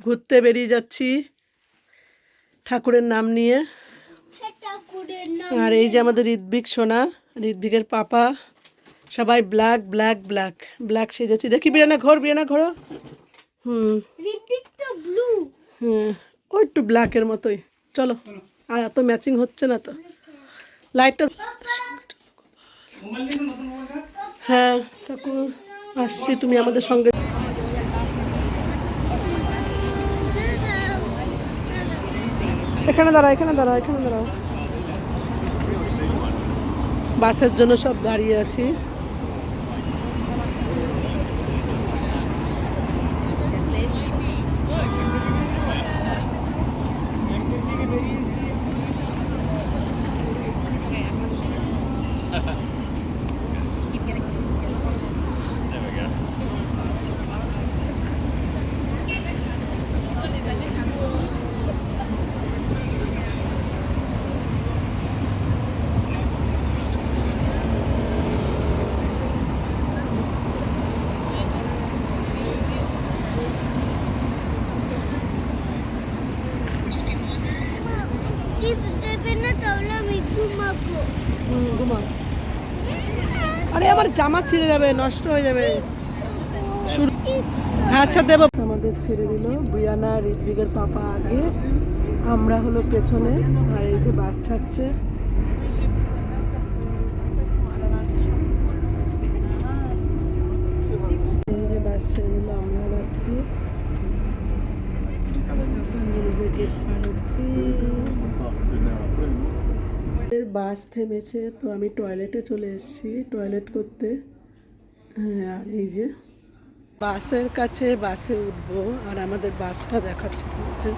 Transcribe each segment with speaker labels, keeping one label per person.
Speaker 1: ঘুরতে বেরিয়ে যাচ্ছি ঠাকুরের নাম নিয়ে। আর এই যে আমাদের ঋদ্বিক সোনা ঋদ্বিকের পাপা সবাই ব্ল্যাক ব্ল্যাক ব্ল্যাক ব্ল্যাক সেজেছি। দেখি বিরানা ঘর বিরানা ঘোরো। হুম। হুম ও একটু ব্ল্যাকের মতোই। চলো আর এত ম্যাচিং হচ্ছে না তো। লাইটটা হ্যাঁ ঠাকুর আসছি তুমি আমাদের সঙ্গে। এখানে দাঁড়াও এখানে দাঁড়াও এখানে দাঁড়াও। বাসের জন্য সব দাঁড়িয়ে আছি
Speaker 2: টিপ দেবে না তাহলে আমি ঘুমাবো
Speaker 1: হুম, ঘুমাও আরে আমার জামা ছিঁড়ে যাবে, নষ্ট হয়ে যাবে। আচ্ছা দেব। আমাদের ছেড়ে দিল বিয়ানা ঋদ্বিকের পাপা আগে। আমরা হলো পেছনে, আর এই যে বাস ছাড়ছে। এই যে বাস ছেড়ে দিল, আমরা যাচ্ছি। বাস থেমেছে, তো আমি টয়লেটে চলে এসেছি। টয়লেট করতে। হ্যাঁ আর এই যে বাসের কাছে বাসে উঠবো, আর আমাদের বাসটা দেখাচ্ছি তোমাদের।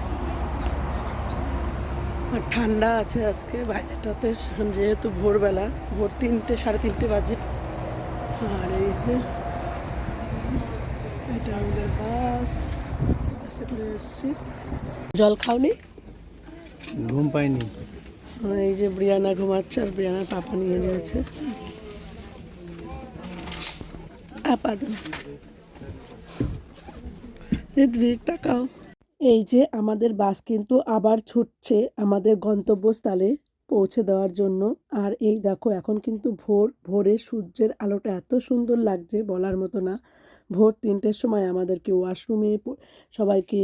Speaker 1: আর ঠান্ডা আছে আজকে বাইরেটাতে যেহেতু ভোরবেলা, ভোর তিনটে, সাড়ে তিনটে বাজে। আর এই যে এটা আমাদের বাস। বাসে করে এসেছি। জল খাওনি?
Speaker 3: ঘুম পাইনি।
Speaker 1: এই যে ব্রিয়ানা ঘুমাচ্ছে আর ব্রিয়ানার পাপা নিয়ে আপাদন ঋদ্বিক তাকাও। এই যে আমাদের বাস কিন্তু আবার ছুটছে আমাদের গন্তব্যস্থলে পৌঁছে দেওয়ার জন্য। আর এই দেখো, এখন কিন্তু ভোর, ভোরে সূর্যের আলোটা এত সুন্দর লাগছে বলার মতো না। ভোর তিনটের সময় আমাদেরকে ওয়াশরুমে সবাইকে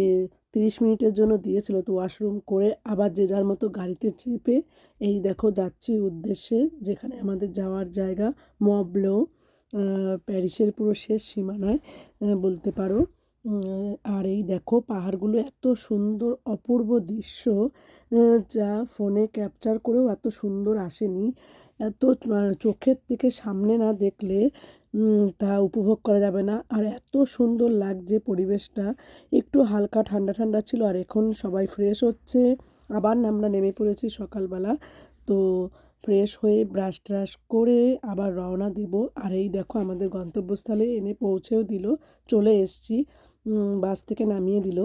Speaker 1: তিরিশ মিনিটের জন্য দিয়েছিল। তো ওয়াশরুম করে আবার যে যার মতো গাড়িতে চেপে এই দেখো যাচ্ছি উদ্দেশ্যে, যেখানে আমাদের যাওয়ার জায়গা মবলো প্যারিসের পুরো শেষ সীমানায় বলতে পারো। আর এই দেখো পাহাড়গুলো এত সুন্দর অপূর্ব দৃশ্য যা ফোনে ক্যাপচার করেও এত সুন্দর আসেনি। এত চোখের থেকে সামনে না দেখলে তা উপভোগ করা যাবে না। আর এত সুন্দর লাগছে পরিবেশটা। একটু হালকা ঠান্ডা ঠান্ডা ছিল আর এখন সবাই ফ্রেশ হচ্ছে। আবার আমরা নেমে পড়েছি সকালবেলা। তো ফ্রেশ হয়ে ব্রাশ ট্রাশ করে আবার রওনা দেব। আর এই দেখো, আমাদের গন্তব্যস্থলে এনে পৌঁছেও দিল। চলে এসছি। বাস থেকে নামিয়ে দিল।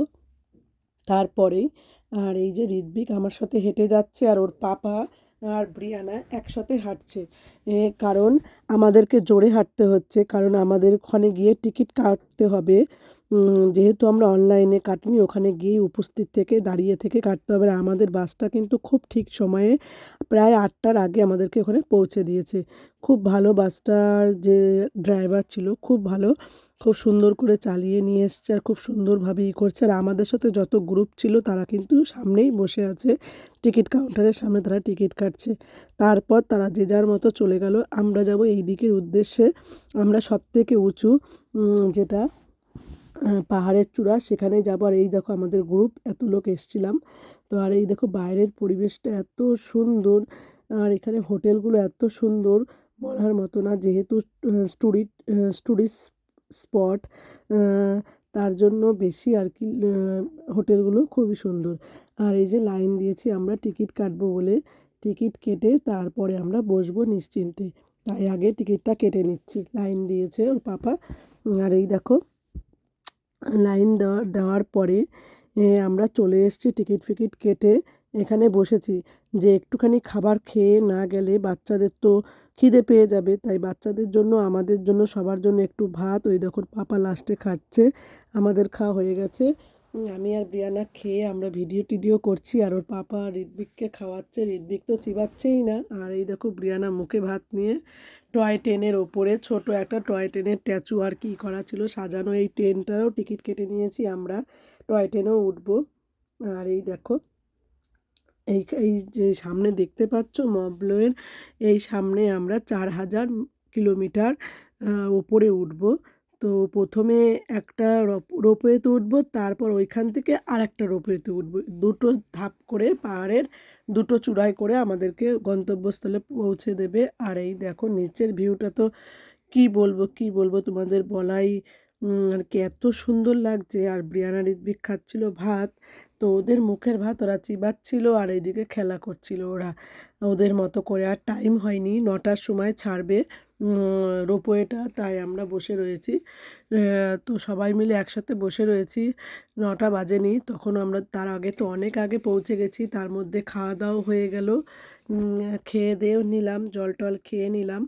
Speaker 1: তারপরেই, আর এই যে ঋদ্বিক আমার সাথে হেঁটে যাচ্ছে আর ওর পাপা আর ব্রিয়ানা একসাথে হাঁটছে। কারণ আমাদেরকে জোরে হাঁটতে হচ্ছে, কারণ আমাদের ওখানে গিয়ে টিকিট কাটতে হবে। যেহেতু আমরা অনলাইনে কাটিনি, ওখানে গিয়ে উপস্থিত থেকে দাঁড়িয়ে থেকে কাটতে হবে। আর আমাদের বাসটা কিন্তু খুব ঠিক সময়ে প্রায় আটটার আগে আমাদেরকে ওখানে পৌঁছে দিয়েছে। খুব ভালো বাসটার যে ড্রাইভার ছিল, খুব ভালো। খুব সুন্দর করে চালিয়ে নিয়ে এসছে আর খুব সুন্দরভাবে ই করছে। আর আমাদের সাথে যত গ্রুপ ছিল, তারা কিন্তু সামনেই বসে আছে টিকিট কাউন্টারের সামনে তারা টিকিট কাটছে। তারপর তারা যে যার মতো চলে গেল। আমরা যাব এই দিকের উদ্দেশ্যে। আমরা সব থেকে উঁচু যেটা পাহাড়ের চূড়া সেখানে যাব। আর এই দেখো আমাদের গ্রুপ এত লোক এসছিলাম। তো আর এই দেখো বাইরের পরিবেশটা এত সুন্দর, আর এখানে হোটেলগুলো এত সুন্দর বলার মতো না। যেহেতু স্টুডিট টুরিস্ট স্পট তার জন্য বেশি আর কি হোটেলগুলো খুবই সুন্দর। আর এই যে লাইন দিয়েছি, আমরা টিকিট কাটবো বলে। টিকিট কেটে তারপরে আমরা বসবো নিশ্চিন্তে। তাই আগে টিকিটটা কেটে নিচ্ছি। লাইন দিয়েছে ওর পাপা। আর এই দেখো লাইন দেওয়া, দেওয়ার পরে আমরা চলে এসেছি টিকিট ফিকিট কেটে এখানে বসেছি। যে একটুখানি খাবার খেয়ে না গেলে বাচ্চাদের তো খিদে পেয়ে যাবে। তাই বাচ্চাদের জন্য, আমাদের জন্য, সবার জন্য একটু ভাত, ওই দেখুন পাপা লাস্টে খাচ্ছে, আমাদের খাওয়া হয়ে গেছে। আমি আর বিয়ানা খেয়ে আমরা ভিডিও টিডিও করছি, আর ওর পাপা ঋদ্বিককে খাওয়াচ্ছে। ঋদ্বিক তো চিবাচ্ছেই না, আর এই দেখো বিয়ানা মুখে ভাত নিয়ে টয় ট্রেনের ওপরে ছোট একটা টয় ট্রেনের স্ট্যাচু আর কি করা ছিল সাজানো। এই ট্রেনটারও টিকিট কেটে নিয়েছি আমরা। টয় ট্রেনেও উঠব। আর এই দেখো, এই এই যে সামনে দেখতে পাচ্ছ মবলোয়ের এই সামনে আমরা চার হাজার কিলোমিটার ওপরে উঠব। তো প্রথমে একটা রোপওয়েতে উঠবো, তারপর ওইখান থেকে আর একটা রোপওয়েতে উঠবো। দুটো ধাপ করে পাহাড়ের দুটো চূড়ায় করে আমাদেরকে গন্তব্যস্থলে পৌঁছে দেবে। আর এই দেখো, নিচের ভিউটা তো কি বলব কি বলব তোমাদের বলাই আর কি এত সুন্দর লাগছে। আর ব্রিয়ানা ঋদ্বিক খাচ্ছিল ভাত, তো ওদের মুখের ভাত ওরা চিবাচ্ছিল আর এইদিকে খেলা করছিল ওরা। ওদের মতো করে আর টাইম হয়নি, নটার সময় ছাড়বে। রোপওয়েটা তাই আমরা বসে রয়েছি। তো সবাই মিলে একসাথে বসে রয়েছি নটা বাজেনি তখন আমরা তার আগে তো অনেক আগে পৌঁছে গেছি তার মধ্যে খাওয়া দাওয়া হয়ে গেল। খেয়ে দেও নিলাম জল টল খেয়ে নিলাম।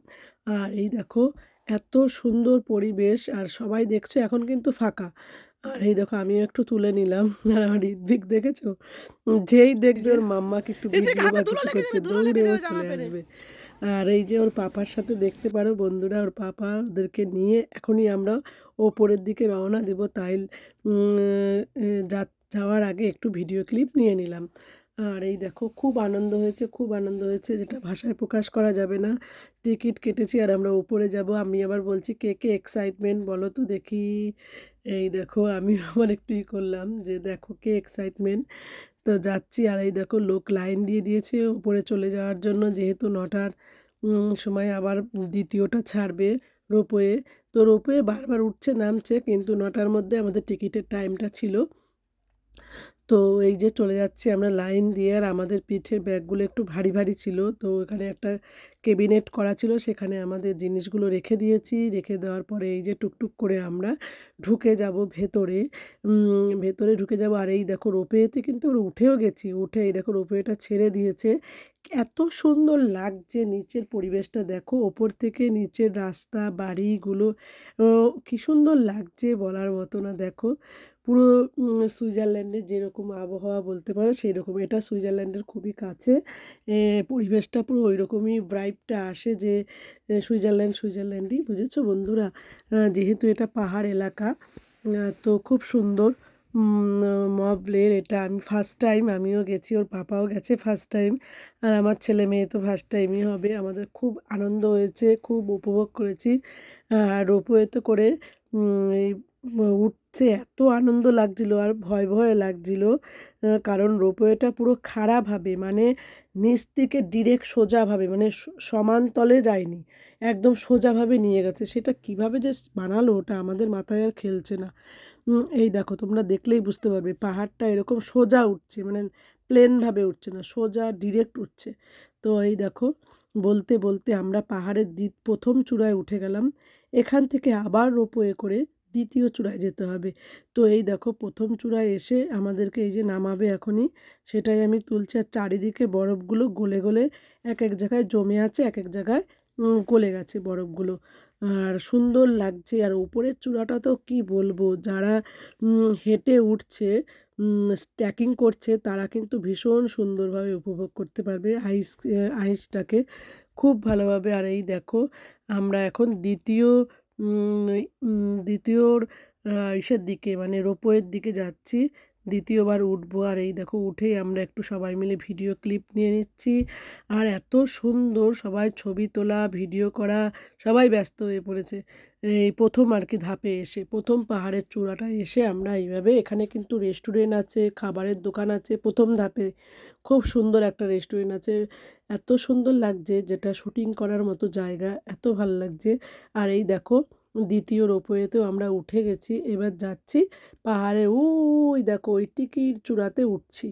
Speaker 1: আর এই দেখো এত সুন্দর পরিবেশ আর সবাই দেখছ এখন কিন্তু ফাঁকা। আর এই দেখো আমিও একটু তুলে নিলাম। আর আমার ঋদ্বিক দেখেছ? যেই দেখবে ওর মাম্মাকে একটু ভিডিও বা কিছু করছে দৌড়েও চলে আসবে। আর এই যে ওর পাপার সাথে দেখতে পারো বন্ধুরা, ওর পাপা ওদেরকে নিয়ে এখনই আমরা ওপরের দিকে রওনা দেব। তাই যাওয়ার আগে একটু ভিডিও ক্লিপ নিয়ে নিলাম। আর এই দেখো, খুব আনন্দ হয়েছে, খুব আনন্দ হয়েছে, যেটা ভাষায় প্রকাশ করা যাবে না। টিকিট কেটেছি আর আমরা উপরে যাব। আমি আবার বলছি, কে কে এক্সাইটমেন্ট বলো তো দেখি। এই দেখো আমি আবার একটু ই করলাম যে দেখো, কে এক্সাইটমেন্ট তো যাচ্ছি। আর এই দেখো লোক লাইন দিয়ে দিয়েছে উপরে চলে যাওয়ার জন্য। যেহেতু নটার সময় আবার দ্বিতীয়টা ছাড়বে রোপওয়ে। তো রোপওয়ে বারবার উঠছে, নামছে, কিন্তু নটার মধ্যে আমাদের টিকিটের টাইমটা ছিল। তো এই যে চলে যাচ্ছি আমরা লাইন দিয়ে আর আমাদের পিঠের ব্যাগগুলো একটু ভারী ভারী ছিল। তো এখানে একটা কেবিনেট করা ছিল, সেখানে আমাদের জিনিসগুলো রেখে দিয়েছি। রেখে দেওয়ার পরে এই যে টুকটুক করে আমরা ঢুকে যাব ভেতরে। ভেতরে ঢুকে যাব আর এই দেখো রোপওয়েতে কিন্তু আমরা উঠেও গেছি। উঠে এই দেখো রোপওয়েটা ছেড়ে দিয়েছে। এত সুন্দর লাগছে নিচের পরিবেশটা দেখো। ওপর থেকে নিচের রাস্তা, বাড়িগুলো কি সুন্দর লাগছে বলার মতো না দেখো। পুরো সুইজারল্যান্ডের যেরকম আবহাওয়া বলতে পারো সেই রকম এটা সুইজারল্যান্ডের খুবই কাছে। পরিবেশটা পুরো ওই রকমই ব্রাইটটা আসে যে সুইজারল্যান্ড, সুইজারল্যান্ডই, বুঝেছ বন্ধুরা? যেহেতু এটা পাহাড় এলাকা তো খুব সুন্দর। মবলের এটা আমি ফার্স্ট টাইম আমিও গেছি, ওর পাপাও গেছে ফার্স্ট টাইম আর আমার ছেলে মেয়ে তো ফার্স্ট টাইমই হবে। আমাদের খুব আনন্দ হয়েছে, খুব উপভোগ করেছি। আর রোপওয়েতে করে এই উঠতে এত আনন্দ লাগছিল আর ভয় ভয় লাগছিল কারণ রোপওয়েটা পুরো খাড়াভাবে মানে নিচ থেকে ডিরেক্ট সোজাভাবে মানে স- সমানতলে যায়নি, একদম সোজাভাবে নিয়ে গেছে। সেটা কীভাবে যে বানালো ওটা আমাদের মাথায় আর খেলছে না। এই দেখো, তোমরা দেখলেই বুঝতে পারবে, পাহাড়টা এরকম সোজা উঠছে মানে প্লেনভাবে উঠছে না, সোজা ডিরেক্ট উঠছে। তো এই দেখো, বলতে বলতে আমরা পাহাড়ের দ্বি প্রথম চূড়ায় উঠে গেলাম, এখান থেকে আবার রোপওয়ে করে দ্বিতীয় চূড়ায় যেতে হবে। তো এই দেখো, প্রথম চূড়ায় এসে আমাদেরকে এই যে নামাবে এখনই, সেটাই আমি তুলছি। আর চারিদিকে বরফগুলো গলে গলে এক এক জায়গায় জমে আছে, এক এক জায়গায় গলে গেছে বরফগুলো। আর সুন্দর লাগছে। আর উপরের চূড়াটা তো কি বলব, যারা হেঁটে উঠছে স্ট্যাকিং করছে, তারা কিন্তু ভীষণ সুন্দরভাবে উপভোগ করতে পারবে আইস আইসটাকে খুব ভালোভাবে। আর এই দেখো, আমরা এখন দ্বিতীয় দ্বিতীয়র ইসের দিকে মানে রোপওয়ের দিকে যাচ্ছি। দ্বিতীয়বার উঠবো। আর এই দেখো, উঠেই আমরা একটু সবাই মিলে ভিডিও ক্লিপ নিয়ে নিচ্ছি। আর এত সুন্দর সবাই ছবি তোলা, ভিডিও করা, সবাই ব্যস্ত হয়ে পড়েছে। এই প্রথম আর কি ধাপে এসে, প্রথম পাহাড়ের চূড়াটায় এসে আমরা এইভাবে, এখানে কিন্তু রেস্টুরেন্ট আছে, খাবারের দোকান আছে, প্রথম ধাপে খুব সুন্দর একটা রেস্টুরেন্ট আছে। এত সুন্দর লাগছে যেটা শুটিং করার মতো জায়গা, এত ভালো লাগছে। আর এই দেখো, দ্বিতীয় রোপওয়েতেও আমরা উঠে গেছি, এবার যাচ্ছি পাহাড়ে। ওই দেখো, ওই টিকির চূড়াতে উঠছি।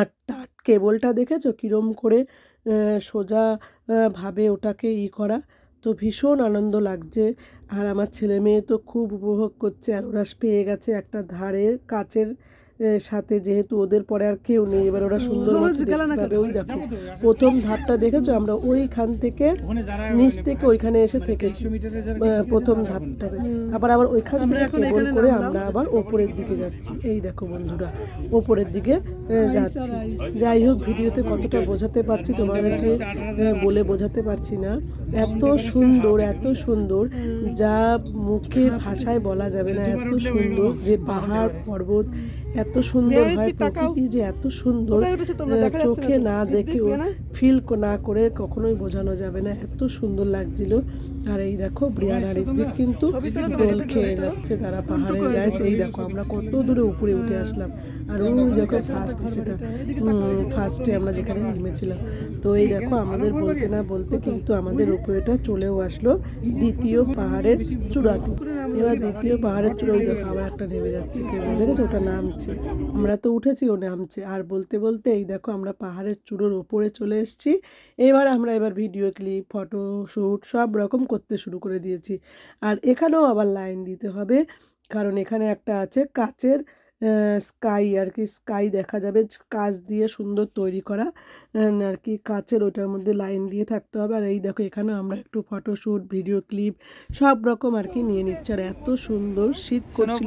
Speaker 1: আর তার কেবলটা দেখেছ? কীরম করে সোজা ভাবে ওটাকে ই করা। তো ভীষণ আনন্দ লাগছে। আর আমার ছেলে মেয়ে তো খুব উপভোগ করছে। আর ওরা পেয়ে গেছে একটা ধারে কাচের সাথে যেহেতু ওদের পরে আর কেউ নেই এবার ওরা সুন্দর ওই দেখো। প্রথম ধাপটা দেখেছ? আমরা ওইখান থেকে নিচ থেকে ওইখানে এসে থেকেছি।
Speaker 3: যারা
Speaker 1: আহ, প্রথম ধাপটাতে আবার আবার ওইখান থেকে কেবল করে আমরা আবার ওপরের দিকে যাচ্ছি। এই দেখো বন্ধুরা ওপরের দিকে যাচ্ছি। যাই হোক ভিডিওতে কতটা বোঝাতে পারছি তোমাদেরকে বলে বোঝাতে পারছি না। এত সুন্দর এত সুন্দর যা মুখে ভাষায় বলা যাবে না এত সুন্দর যে পাহাড় পর্বত এত সুন্দর হয় প্রকৃতি যে এত সুন্দর চোখে না দেখে ফিল না? করে কখনোই বোঝানো যাবে না। এত সুন্দর লাগছিল। আর এই দেখো ব্রিয়ানা ঋত্বিক কিন্তু দোল খেয়ে যাচ্ছে তারা পাহাড়ে যায়। এই দেখো আমরা কত দূরে উপরে উঠে আসলাম। আর ওই দেখো ফার্স্ট সেটা ফার্স্টে আমরা যেখানে নেমেছিলাম তো এই দেখো আমাদের বলতে না বলতে কিন্তু আমাদের উপরেটা চলেও আসলো দ্বিতীয় পাহাড়ের চূড়াতে। এবার দ্বিতীয় পাহাড়ের চূড়ায় দেখো আবার একটা নেমে যাচ্ছে দেখেছ? ওটা নামছে। আমরা তো উঠেছি, ও নামছে। আর বলতে বলতে এই দেখো আমরা পাহাড়ের চূড়োর ওপরে চলে এসেছি। এবার আমরা এবার ভিডিও ক্লিপ ফটো শ্যুট সব রকম করতে শুরু করে দিয়েছি। আর এখানেও আবার লাইন দিতে হবে, কারণ এখানে একটা আছে কাচের স্কাই আর কি স্কাই দেখা যাবে কাজ দিয়ে সুন্দর তৈরি করা। আর কি কাচের ওটার মধ্যে লাইন দিয়ে থাকতে হবে। আর এই দেখো এখানে আমরা একটু ফটোশ্যুট ভিডিও ক্লিপ সব রকম আর কি নিয়ে নিচ্ছি। আর এত সুন্দর শীত করছিল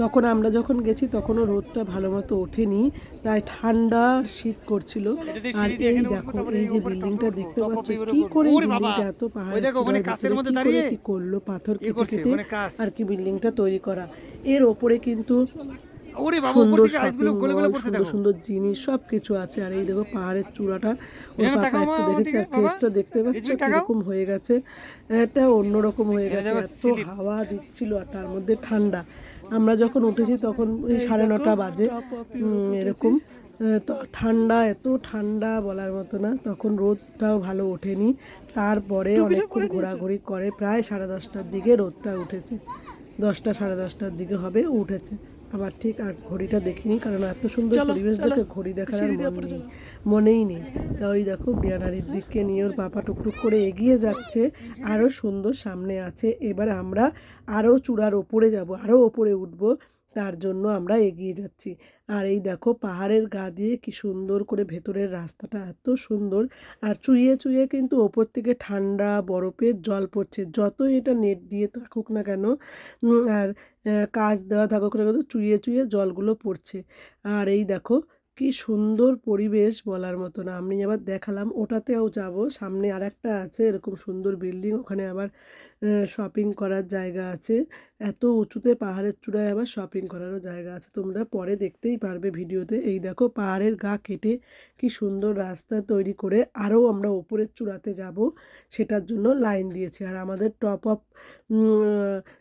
Speaker 1: তখন আমরা যখন গেছি তখনও রোদটা ভালো মতো ওঠেনি। তাই ঠান্ডা শীত করছিল। আর এই দেখো এই যে বিল্ডিংটা দেখতে পাচ্ছ কি করে বিল্ডিংটা এত পাহাড় কি করল পাথর কেটে কেটে আর কি বিল্ডিংটা তৈরি করা। এর ওপরে কিন্তু সুন্দর শপিং
Speaker 3: গলে গলে পড়ছে
Speaker 1: সুন্দর
Speaker 3: দেখো।
Speaker 1: সুন্দর জিনিস সব কিছু আছে। আর এই দেখো পাহাড়ের চূড়াটা ওর পাপা একটু দেখেছে আর ফেসটা দেখতে পাচ্ছ কীরকম হয়ে গেছে। এটা অন্যরকম হয়ে গেছে এত হাওয়া দিচ্ছিল আর তার মধ্যে ঠান্ডা। আমরা যখন উঠেছি তখন সাড়ে নটা বাজে। এরকম। তো ঠান্ডা এত ঠান্ডা বলার মতো না। তখন রোদটাও ভালো ওঠেনি। তারপরে অনেকক্ষণ ঘোরাঘুরি করে প্রায় সাড়ে দশটার দিকে রোদটা উঠেছে। দশটা সাড়ে দশটার দিকে হবে উঠেছে। আবার ঠিক আর ঘড়িটা দেখিনি কারণ এত সুন্দর পরিবেশ দেখে ঘড়ি দেখার আর মন নেই। মনেই নেই। তা ওই দেখো বিয়ানারির দিককে নিয়ে ওর পাপা টুকটুক করে এগিয়ে যাচ্ছে। আরও সুন্দর সামনে আছে। এবার আমরা আরও চূড়ার ওপরে যাব আরও ওপরে উঠব। তার জন্য আমরা এগিয়ে যাচ্ছি। আর এই দেখো পাহাড়ের গা দিয়ে কি সুন্দর করে ভেতরের রাস্তাটা এত সুন্দর। আর চুইয়ে চুইয়ে কিন্তু ওপর থেকে ঠান্ডা বরফের জল পড়ছে। যতই এটা নেট দিয়ে থাকুক না কেন আর কাজ দেওয়া থাকুক না কেন, চুইয়ে চুইয়ে জলগুলো পড়ছে। আর এই দেখো কি সুন্দর পরিবেশ বলার মতো না। আমি আবার দেখালাম, ওটাতেও যাব। সামনে আর একটা আছে, এরকম সুন্দর বিল্ডিং। ওখানে আবার শপিং করার জায়গা আছে। এত উঁচুতে পাহাড়ের চূড়ায় আবার শপিং করারও জায়গা আছে। তোমরা পরে দেখতেই পারবে ভিডিওতে। এই দেখো, পাহাড়ের গা কেটে কি সুন্দর রাস্তা তৈরি করে আরও আমরা ওপরের চূড়াতে যাব। সেটার জন্য লাইন দিয়েছে। আর আমাদের টপ আপ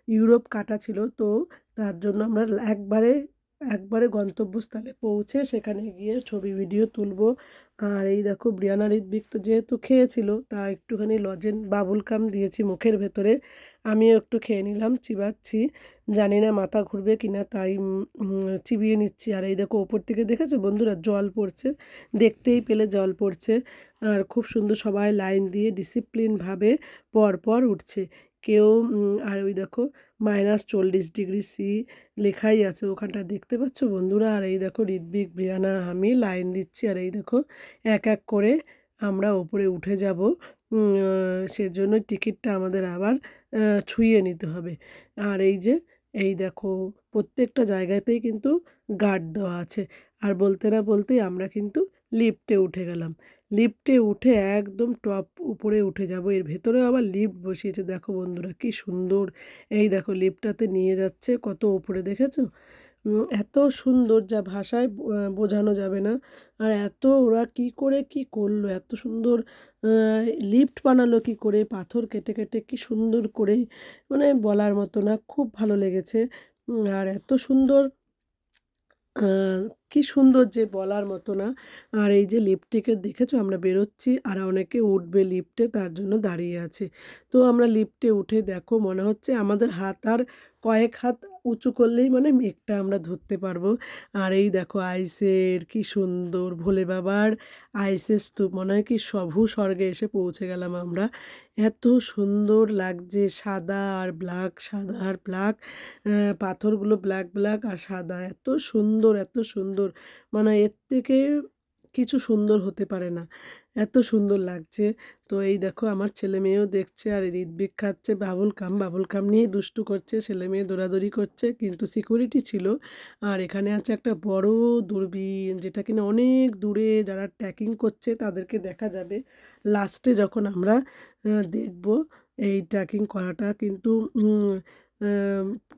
Speaker 1: ইউরোপ কাটা ছিল, তো তার জন্য আমরা একবারে একবারে গন্তব্যস্থলে পৌঁছে সেখানে গিয়ে ছবি ভিডিও তুলবো। আর এই দেখো ব্রিয়ানা ঋদ্বিক তো যেহেতু খেয়েছিল তা একটুখানি লজেন বাবুল কাম দিয়েছি মুখের ভেতরে। আমিও একটু খেয়ে নিলাম চিবাচ্ছি। জানি না মাথা ঘুরবে কিনা তাই উম, উম, চিবিয়ে নিচ্ছি। আর এই দেখো ওপর থেকে দেখেছ বন্ধুরা জল পড়ছে দেখতেই পেলে জল পড়ছে। আর খুব সুন্দর সবাই লাইন দিয়ে ডিসিপ্লিনভাবে পর পর উঠছে। কেউ আর ওই দেখো মাইনাস চল্লিশ ডিগ্রি সি লেখাই আছে, ওখানটা দেখতে পাচ্ছ বন্ধুরা? আর এই দেখো ঋদ্বিক ব্রিয়ানা আমি লাইন দিচ্ছি, আর এই দেখো এক এক করে আমরা ওপরে উঠে যাব। সেজন্য টিকিটটা আমাদের আবার ছুঁয়ে নিতে হবে। আর এই যে, এই দেখো প্রত্যেকটা জায়গাতেই কিন্তু গার্ড দেওয়া আছে। আর বলতে না বলতেই আমরা কিন্তু লিফটে উঠে গেলাম। লিফটে উঠে একদম টপ উপরে উঠে যাব। এর ভেতরে আবার লিফট বসিয়েছে। দেখো বন্ধুরা কি সুন্দর। এই দেখো লিফটটাতে নিয়ে যাচ্ছে কত উপরে দেখেছ? এত সুন্দর যা ভাষায় বোঝানো যাবে না। আর এত ওরা কি করে কি করল? এত সুন্দর লিফট বানালো কি করে? পাথর কেটে কেটে কি সুন্দর করে মানে বলার মতো না। খুব ভালো লেগেছে। আর এত সুন্দর কি সুন্দর যে বলার মতো না। আর এই যে লিফটটিকে দেখেছ, আমরা বেরোচ্ছি, আর অনেকে উঠবে লিফটে তার জন্য দাঁড়িয়ে আছে। তো আমরা লিফটে উঠে দেখো, মনে হচ্ছে আমাদের হাত আর কয়েক হাত উঁচু করলেই মানে মেঘটা আমরা ধরতে পারব। আর এই দেখো আইসের কি সুন্দর ভোলে বাবার আইসের স্তূপ। মনে হয় কি সভু স্বর্গে এসে পৌঁছে গেলাম আমরা। এত সুন্দর লাগছে, সাদা আর ব্ল্যাক, সাদা আর ব্ল্যাক পাথরগুলো ব্ল্যাক ব্ল্যাক আর সাদা। এত সুন্দর এত সুন্দর। মানে এর থেকে কিছু সুন্দর হতে পারে না। এত সুন্দর লাগছে। তো এই দেখো আমার ছেলে মেয়েও দেখছে আর ঋদ্বিক খাচ্ছে। বাবুল কাম বাবুল কাম নিয়েই দুষ্টু করছে। ছেলে মেয়ে দৌড়াদৌড়ি করছে। কিন্তু সিকিউরিটি ছিল। আর এখানে আছে একটা বড় দূরবীন যেটা কিনা অনেক দূরে যারা ট্র্যাকিং করছে তাদেরকে দেখা যাবে। লাস্টে যখন আমরা দেখব এই ট্র্যাকিং করাটা। কিন্তু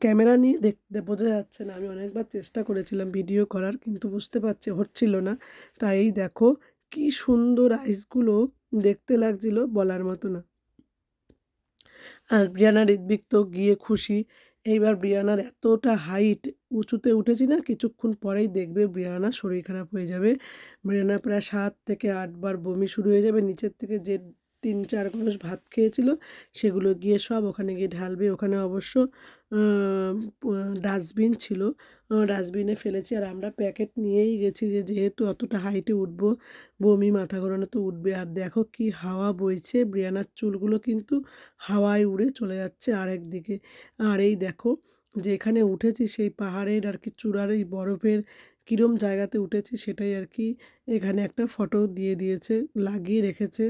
Speaker 1: ক্যামেরা নিয়ে দেখতে বোঝা যাচ্ছে না। আমি অনেকবার চেষ্টা করেছিলাম ভিডিও করার, কিন্তু বুঝতে পারছি, হচ্ছিল না। তাই দেখো, কি সুন্দর আইসগুলো দেখতে লাগছিল বলার মতো না। আর ব্রিয়ানা ঋদ্বিক তো গিয়ে খুশি। এইবার ব্রিয়ানার এতটা হাইট উঁচুতে উঠেছি না, কিছুক্ষণ পরেই দেখবে ব্রিয়ানার শরীর খারাপ হয়ে যাবে। ব্রিয়ানা প্রায় সাত থেকে আটবার বমি শুরু হয়ে যাবে, নিচের থেকে যে তিন চার গ্লাস ভাত খেয়েছিল, সেগুলো গিয়ে সব ওখানে গিয়ে ঢালবে। ওখানে অবশ্য ডাস্টবিন ছিল। ডাস্টবিনে ফেলেছি আর আমরা প্যাকেট নিয়েই গেছি যে যেহেতু অতটা হাইটে উঠব, বমি মাথা ঘোরানো তো উঠবে। আর দেখো কি হাওয়া বইছে, ব্রিয়ানার চুলগুলো কিন্তু হাওয়ায় উড়ে চলে যাচ্ছে আরেক দিকে আর এই দেখো, যেখানে উঠেছি সেই পাহাড়ের আর কি চূড়ার এই বরফের কীরম জায়গাতে উঠেছি সেটাই আর কি এখানে একটা ফটো দিয়ে দিয়েছে, লাগিয়ে রেখেছে।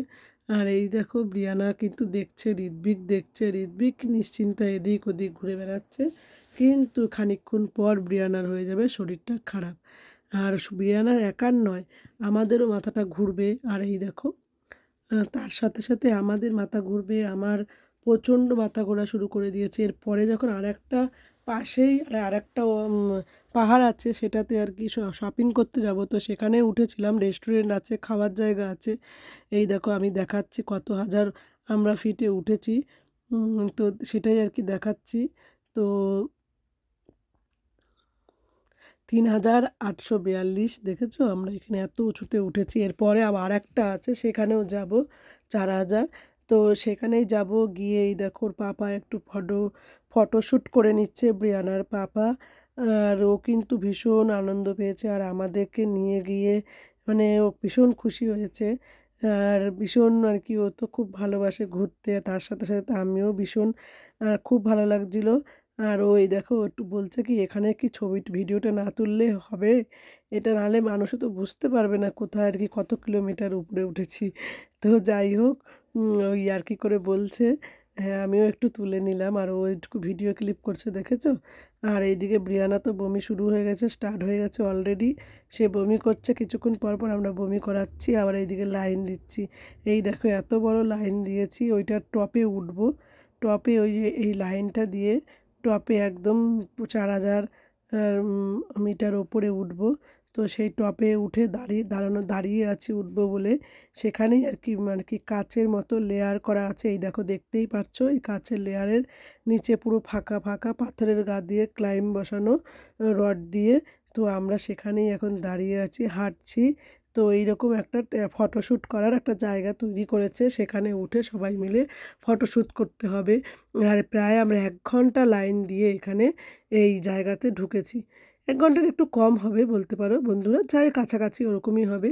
Speaker 1: আর এই দেখো ব্রিয়ানা কিন্তু দেখছে ঋদ্বিক দেখছে ঋদ্বিক নিশ্চিন্তা এদিক ওদিক ঘুরে বেড়াচ্ছে। কিন্তু খানিকক্ষণ পর ব্রিয়ানার হয়ে যাবে শরীরটা খারাপ। আর ব্রিয়ানার একার নয়, আমাদেরও মাথাটা ঘুরবে। আর এই দেখো তার সাথে সাথে আমাদের মাথা ঘুরবে। আমার প্রচণ্ড মাথা ঘোরা শুরু করে দিয়েছে। এরপরে যখন আর একটা পাশেই, আর একটা পাহাড় আছে, সেটাতে আর কি শপিং করতে যাব। তো সেখানে উঠেছিলাম রেস্টুরেন্ট আছে, খাওয়ার জায়গা আছে। এই দেখো, আমি দেখাচ্ছি কত হাজার আমরা ফিটে উঠেছি। তো সেটাই আর কি দেখাচ্ছি। তো তিন হাজার আটশো বিয়াল্লিশ, দেখেছ? আমরা এখানে এত উঁচুতে উঠেছি। এরপরে আবার একটা আছে, সেখানেও যাব, চার হাজার। তো সেখানেই যাব, গিয়ে এই দেখো পাপা একটু ফটো ফটোশ্যুট করে নিচ্ছে ব্রিয়ানার পাপা। আর ও কিন্তু ভীষণ আনন্দ পেয়েছে আর আমাদেরকে নিয়ে গিয়ে মানে ও ভীষণ খুশি হয়েছে। আর ভীষণ আর কি, ও তো খুব ভালোবাসে ঘুরতে। তার সাথে সাথে আমিও ভীষণ, আর খুব ভালো লাগছিল। আর ওই দেখো একটু বলছে কি, এখানে কি ছবি, ভিডিওটা না তুললে হবে? এটা নাহলে মানুষও তো বুঝতে পারবে না কোথায় আর কি কত কিলোমিটার উপরে উঠেছি। তো যাই হোক ওই আর কি করে বলছে। হ্যাঁ আমিও একটু তুলে নিলাম। আর ও একটু ভিডিও ক্লিপ করছে, দেখেছ? আর এইদিকে ব্রিয়ানা তো বমি শুরু হয়ে গেছে স্টার্ট হয়ে গেছে অলরেডি সে বমি করছে, কিছুক্ষণ পর পর আমরা বমি করাচ্ছি, আবার এইদিকে লাইন দিচ্ছি। এই দেখো, এত বড় লাইন দিয়েছি ওইটার টপে উঠব। টপে ওই এই লাইনটা দিয়ে টপে একদম চার হাজার মিটার ওপরে উঠবো। তো সেই টপে উঠে দাঁড়িয়ে, দাঁড়ানো, দাঁড়িয়ে আছি উঠবো বলে। সেখানেই আর কি মানে কি কাচের মতো লেয়ার করা আছে। এই দেখো, দেখতেই পাচ্ছ, এই কাচের লেয়ারের নিচে পুরো ফাঁকা ফাঁকা পাথরের গা দিয়ে ক্লাইম বসানো রড দিয়ে। তো আমরা সেখানেই এখন দাঁড়িয়ে আছি, হাঁটছি। তো এইরকম একটা ফটোশ্যুট করার একটা জায়গা তৈরি করেছে। সেখানে উঠে সবাই মিলে ফটোশ্যুট করতে হবে। আর প্রায় আমরা এক ঘণ্টা লাইন দিয়ে এখানে এই জায়গাতে ঢুকেছি। এক ঘণ্টার একটু কম হবে বলতে পারো বন্ধুরা, যাই কাছাকাছি ওরকমই হবে।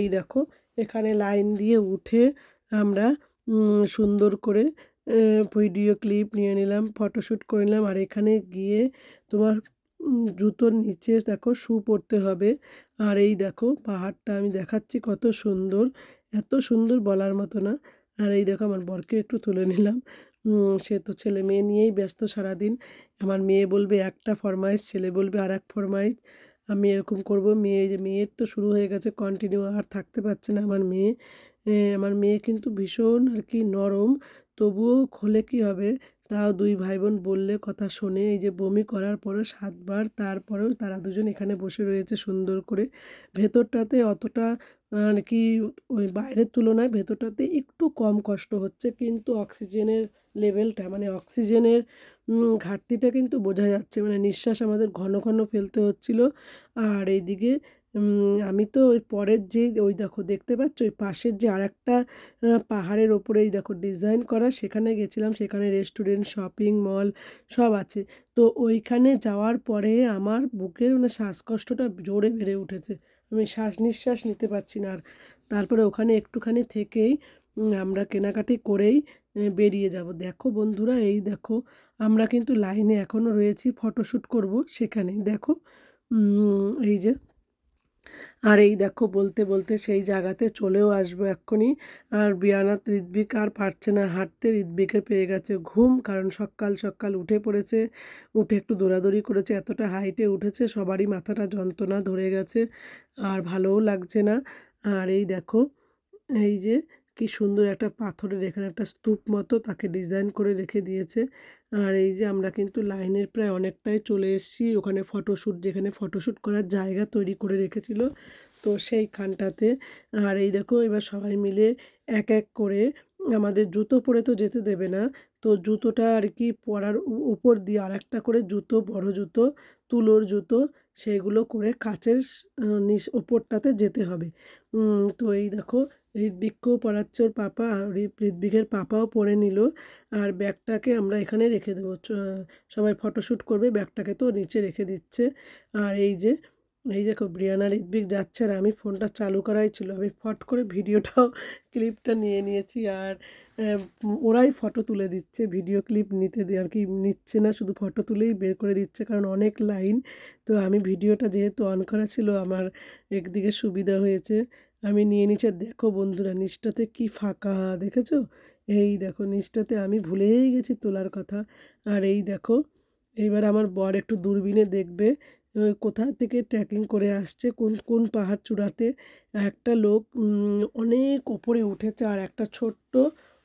Speaker 1: এই দেখো, এখানে লাইন দিয়ে উঠে আমরা সুন্দর করে ভিডিও ক্লিপ নিয়ে নিলাম ফটোশ্যুট করে নিলাম, আর এখানে গিয়ে তোমার জুতোর নিচে দেখো শু পরতে হবে। আর এই দেখো পাহাড়টা আমি দেখাচ্ছি কত সুন্দর, এত সুন্দর বলার মতো না। আর এই দেখো আমার বরকে একটু তুলে নিলাম। সে তো ছেলে মেয়ে নিয়েই ব্যস্ত সারাদিন। আমার মেয়ে বলবে, একটা ফরমাইশ, ছেলে বলবে আর এক ফরমাইশ, আমি এরকম করব। মেয়ে যে মেয়ের তো শুরু হয়ে গেছে কন্টিনিউ আর থাকতে পারছে না আমার মেয়ে। আমার মেয়ে কিন্তু ভীষণ আর কি নরম, তবুও খোলে কি হবে? তাও দুই ভাই বোন বললে কথা শোনে। এই যে বমি করার পরে সাতবার, তারপরেও তারা দুজন এখানে বসে রয়েছে সুন্দর করে। ভেতরটাতে অতটা, আর কি, ওই বাইরের তুলনায় ভেতরটাতে একটু কম কষ্ট হচ্ছে, কিন্তু অক্সিজেনের লেভেলটা মানে অক্সিজেনের ঘাটতিটা কিন্তু বোঝা যাচ্ছে। মানে নিঃশ্বাস আমাদের ঘন ঘন ফেলতে হচ্ছিল। আর এইদিকে আমি তো ওই পরের যে, ওই দেখো, দেখতে পাচ্ছ? ওই পাশের যে আর একটা পাহাড়ের ওপরে এই দেখো ডিজাইন করা, সেখানে গেছিলাম। সেখানে রেস্টুরেন্ট শপিং মল সব আছে। তো ওইখানে যাওয়ার পরে আমার বুকের মানে শ্বাসকষ্টটা জোরে বেড়ে উঠেছে। আমি শ্বাস নিঃশ্বাস নিতে পারছি না। আর তারপরে ওখানে একটুখানি থেকেই আমরা কেনাকাটি করেই বেরিয়ে যাব। দেখো বন্ধুরা, এই দেখো, আমরা কিন্তু লাইনে এখনও রয়েছি, ফটোশ্যুট করব সেখানে। দেখো এই যে, আর এই দেখো, বলতে বলতে সেই জায়গাতে চলেও আসব এক্ষুনি। আর বিয়ানাত ঋদ্বিক আর পারছে না হাঁটতে ঋদ্বিকের পেয়ে গেছে ঘুম, কারণ সকাল সকাল উঠে পড়েছে, উঠে একটু দৌড়াদৌড়ি করেছে, এতটা হাইটে উঠেছে, সবারই মাথাটা যন্ত্রণা ধরে গেছে, আর ভালোও লাগছে না। আর এই দেখো, এই যে কি সুন্দর একটা পাথরের এখানে একটা স্তূপ মতো তাকে ডিজাইন করে রেখে দিয়েছে। আর এই যে আমরা কিন্তু লাইনের প্রায় অনেকটাই চলে এসেছি। ওখানে ফটোশ্যুট যেখানে ফটোশ্যুট করার জায়গা তৈরি করে রেখেছিল। তো সেইখানটাতে, আর এই দেখো, এবার সবাই মিলে এক এক করে আমাদের জুতো পরে তো যেতে দেবে না। তো জুতোটা আর কি পরার উপর দিয়ে আর একটা করে জুতো, বড় জুতো, তুলোর জুতো, সেগুলো করে কাচের নিচ ওপরটাতে যেতে হবে। তো এই দেখো ঋদ্বিককেও পড়াচ্ছে ওর পাপা ঋদ্বিকের পাপাও পরে নিল। আর ব্যাগটাকে আমরা এখানে রেখে দেবো। সবাই ফটোশ্যুট করবে, ব্যাগটাকে তো নিচে রেখে দিচ্ছে। আর এই যে, এই দেখো, ব্রিয়ানা ঋদ্বিক যাচ্ছে আর আমি ফোনটা চালু করাই ছিল। আমি ফট করে ভিডিওটাও, ক্লিপটা নিয়ে নিয়েছি। আর ওরাই ফটো তুলে দিচ্ছে, ভিডিও ক্লিপ নিতে আর কি নিচ্ছে না, শুধু ফটো তুলেই বের করে দিচ্ছে, কারণ অনেক লাইন। তো আমি ভিডিওটা যেহেতু অন করা ছিল, আমার একদিকে সুবিধা হয়েছে। আমি নিয়ে নিচে, দেখো বন্ধুরা, নিচটাতে কি ফাঁকা, দেখেছ? এই দেখো, নিচটাতে আমি ভুলেই গেছি তোলার কথা। আর এই দেখো, এইবার আমার বর একটু দূরবীনে দেখবে কোথা থেকে ট্রেকিং করে আসছে, কোন কোন পাহাড় চূড়াতে একটা লোক অনেক ওপরে উঠেছে আর একটা ছোট্ট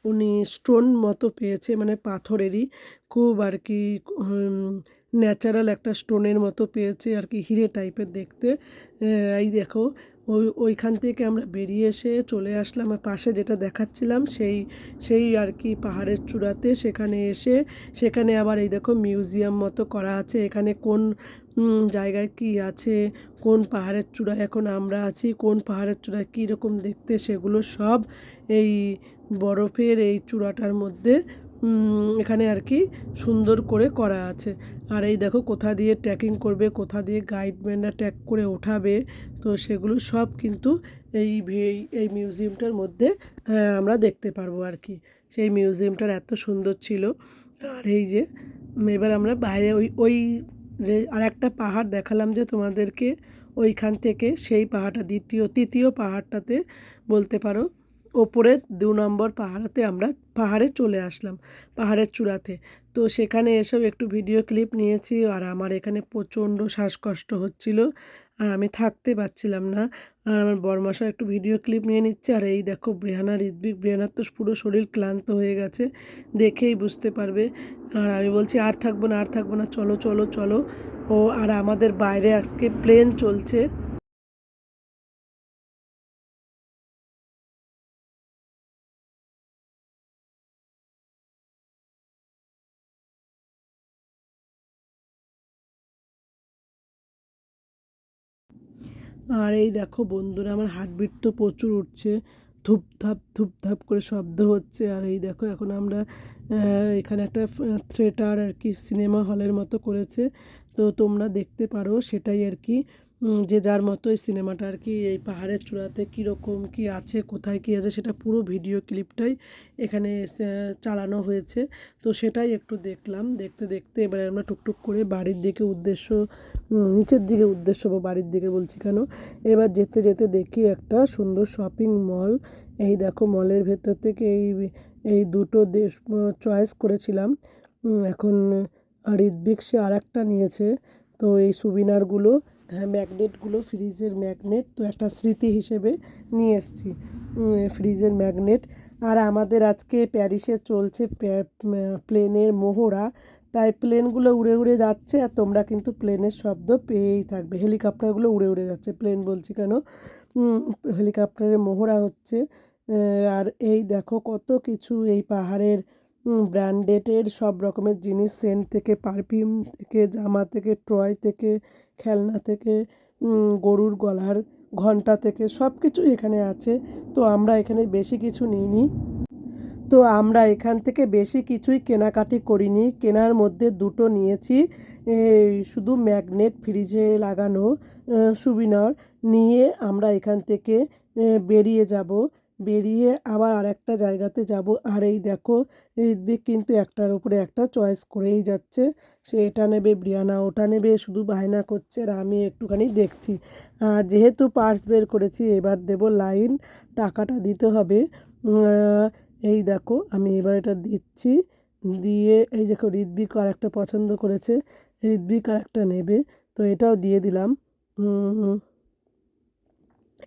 Speaker 1: উনি স্টোন মতো পেয়েছে মানে পাথরেরই খুব আর কি ন্যাচারাল একটা স্টোনের মতো পেয়েছে আর কি, হিরে টাইপের দেখতে। এই দেখো ওই, ওইখান থেকে আমরা বেরিয়ে এসে চলে আসলাম। পাশে যেটা দেখাচ্ছিলাম সেই সেই আর কি পাহাড়ের চূড়াতে সেখানে এসে সেখানে আবার এই দেখো মিউজিয়াম মতো করা আছে। এখানে কোন জায়গায় কি আছে, কোন পাহাড়ের চূড়ায় এখন আমরা আছি, কোন পাহাড়ের চূড়ায় কী রকম দেখতে সেগুলো সব এই বরফের এই চূড়াটার মধ্যে এখানে আর কি সুন্দর করে করা আছে। আর এই দেখো কোথা দিয়ে ট্রেকিং করবে, কোথা দিয়ে গাইডম্যানরা ট্র্যাক করে ওঠাবে, তো সেগুলো সব কিন্তু এই এই মিউজিয়ামটার মধ্যে আমরা দেখতে পারব আর কি। সেই মিউজিয়ামটার এত সুন্দর ছিল। আর এই যে, এবার আমরা বাইরে ওই ওই আর একটা পাহাড় দেখালাম যে তোমাদেরকে, ওইখান থেকে সেই পাহাড়টা, দ্বিতীয়, তৃতীয় পাহাড়টাতে বলতে পারো। ওপরে দু নম্বর পাহাড়াতে আমরা পাহাড়ে চলে আসলাম, পাহাড়ের চূড়াতে। তো সেখানে এসব একটু ভিডিও ক্লিপ নিয়েছি আর আমার এখানে প্রচণ্ড শ্বাসকষ্ট হচ্ছিল আর আমি থাকতে পারছিলাম না। আর আমার বরমাসা একটু ভিডিও ক্লিপ নিয়ে নিচ্ছে আর এই দেখো ব্রিয়ানা ঋদ্বিক ব্রিয়ানার তো পুরো শরীর ক্লান্ত হয়ে গেছে, দেখেই বুঝতে পারবে। আর আমি বলছি, আর থাকব না, আর থাকব না, চলো চলো চলো। ও আর আমাদের বাইরে আজকে প্লেন চলছে। আর এই দেখো বন্ধুরা, আমার হার্টবিট তো প্রচুর উঠছে। ধূপধাপ ধূপধাপ করে শব্দ হচ্ছে। আর এই দেখো, এখন আমরা এখানে একটা থিয়েটার আর কি, সিনেমা হলের মতো করেছে। তো তোমরা দেখতে পারো, সেটাই আর কি। যে যার মতো এই সিনেমাটা আর কি, এই পাহাড়ের চূড়াতে কীরকম কী আছে, কোথায় কী আছে, সেটা পুরো ভিডিও ক্লিপটাই এখানে চালানো হয়েছে। তো সেটাই একটু দেখলাম, দেখতে দেখতে এবারে আমরা টুকটুক করে বাড়ির দিকে উদ্দেশ্য নিচের দিকে উদ্দেশ্য বা বাড়ির দিকে বলছি কেন, এবার যেতে যেতে দেখি একটা সুন্দর শপিং মল এই দেখো মলের ভেতর থেকে এই এই দুটো দেশ চয়েস করেছিলাম। এখন ঋদ্বিক সে আর একটা নিয়েছে। তো এই সুবিনারগুলো ম্যাগনেটগুলো ফ্রিজের ম্যাগনেট তো একটা স্মৃতি হিসেবে নিয়ে এসেছি। ফ্রিজের ম্যাগনেট আর আমাদের আজকে প্যারিসে চলছে প্লেনের মোহরা। তাই প্লেনগুলো উড়ে উড়ে যাচ্ছে আর তোমরা কিন্তু প্লেনের শব্দ পেয়েই থাকবে। হেলিকপ্টারগুলো উড়ে উড়ে যাচ্ছে, প্লেন বলছি কেন? হেলিকপ্টারের মহড়া হচ্ছে আর এই দেখো কত কিছু এই পাহাড়ের ব্র্যান্ডেডের সব রকমের জিনিস সেন্ট থেকে পারফিউম থেকে, জামা থেকে ট্রয় থেকে, খেলনা থেকে গরুর গলার ঘণ্টা থেকে, সব কিছু এখানে আছে। তো আমরা এখানে বেশি কিছু নিইনি। তো আমরা এখান থেকে বেশি কিছুই কেনাকাটি করিনি। কেনার মধ্যে দুটো নিয়েছি। শুধু ম্যাগনেট ফ্রিজে লাগানো সুবিনর নিয়ে আমরা এখান থেকে বেরিয়ে যাব। বেরিয়ে আবার আরেকটা জায়গাতে যাব। আর এই দেখো ঋদ্বিক কিন্তু একটার উপরে একটা চয়েস করেই যাচ্ছে। সে এটা নেবে ব্রিয়ানা ওটা নেবে শুধু বায়না করছে আর আমি একটুখানি দেখছি। আর যেহেতু পার্স বের করেছি এবার দেব লাইন টাকাটা দিতে হবে। এই দেখো আমি এবার এটা দিচ্ছি। দিয়ে এই দেখো ঋদ্বিক আর একটা পছন্দ করেছে। ঋদ্বিক আর একটা নেবে। তো এটাও দিয়ে দিলাম। উম,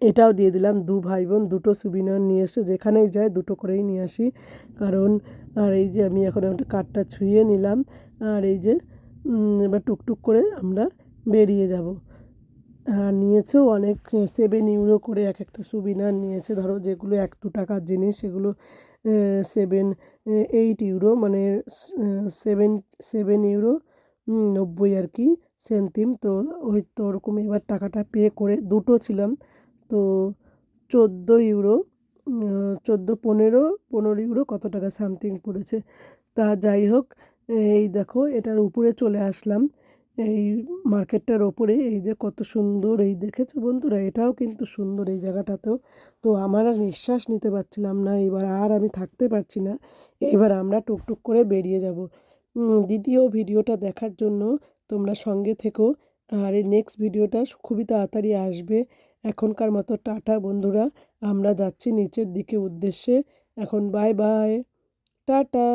Speaker 1: এটাও দিয়ে দিলাম দু ভাই বোন দুটো সুবিনার নিয়ে এসে যেখানেই যায় দুটো করেই নিয়ে আসি। কারণ, আর এই যে আমি এখন একটা কার্ডটা ছুঁয়ে নিলাম, আর এই যে এবার টুকটুক করে আমরা বেরিয়ে যাব। আর নিয়েছেও অনেক, সেভেন ইউরো করে এক একটা সুবিনার নিয়েছে। ধরো যেগুলো এক দু টাকার জিনিস, সেগুলো সেভেন এইট ইউরো মানে সেভেন সেভেন ইউরো নব্বই আর কি সেন্টিম। তো ওই তো ওরকম এবার টাকাটা পে করে দুটো ছিলাম। তো চোদ্দ ইউরো চোদ্দ পনেরো পনেরো ইউরো কত টাকা সামথিং পড়েছে। তা যাই হোক, এই দেখো এটার উপরে চলে আসলাম। এই মার্কেটটার ওপরে এই যে কত সুন্দর, এই দেখেছ বন্ধুরা? এটাও কিন্তু সুন্দর এই জায়গাটাতেও। তো আমার আর নিঃশ্বাস নিতে পারছিলাম না, এবার আর আমি থাকতে পারছি না। এবার আমরা টুকটুক করে বেরিয়ে যাব। দ্বিতীয় ভিডিওটা দেখার জন্য তোমরা সঙ্গে থেকো। আর এই নেক্সট ভিডিওটা খুবই তাড়াতাড়ি আসবে। এখনকার মতো টাটা বন্ধুরা আমরা যাচ্ছি নিচের দিকে উদ্দেশ্যে। এখন বাই বাই টাটা।